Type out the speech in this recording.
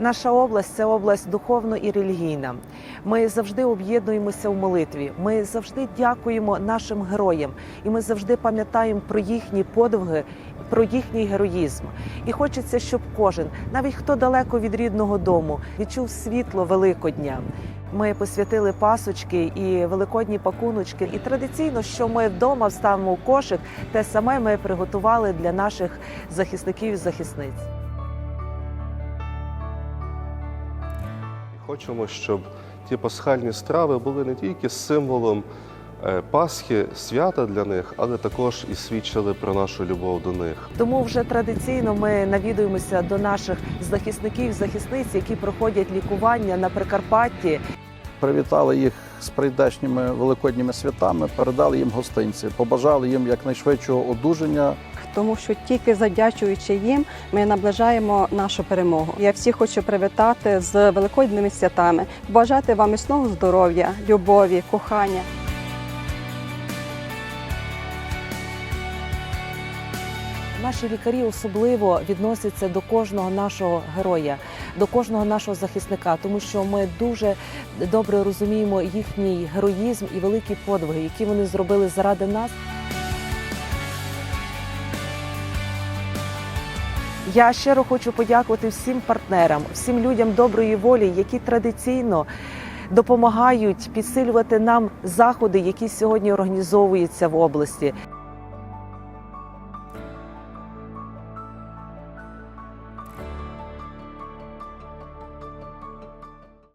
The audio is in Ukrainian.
Наша область це область духовно і релігійна. Ми завжди об'єднуємося в молитві. Ми завжди дякуємо нашим героям, і ми завжди пам'ятаємо про їхні подвиги, про їхній героїзм. І хочеться, щоб кожен, навіть хто далеко від рідного дому, відчув світло Великодня. Ми посвятили пасочки і великодні пакуночки. І традиційно, що ми вдома вставимо в кошик, те саме ми приготували для наших захисників і захисниць. Хочемо, щоб ті пасхальні страви були не тільки символом е, Пасхи, свята для них, але також і свідчили про нашу любов до них. Тому вже традиційно ми навідуємося до наших захисників, захисниць, які проходять лікування на Прикарпатті. Привітали їх з прийдешніми великодніми святами, передали їм гостинці, побажали їм якнайшвидшого одужання. Тому що тільки завдячуючи їм, ми наближаємо нашу перемогу. Я всіх хочу привітати з великодніми святами, бажати вам міцного здоров'я, любові, кохання. Наші лікарі особливо відносяться до кожного нашого героя, до кожного нашого захисника, тому що ми дуже добре розуміємо їхній героїзм і великі подвиги, які вони зробили заради нас. Я щиро хочу подякувати всім партнерам, всім людям доброї волі, які традиційно допомагають підсилювати нам заходи, які сьогодні організовуються в області.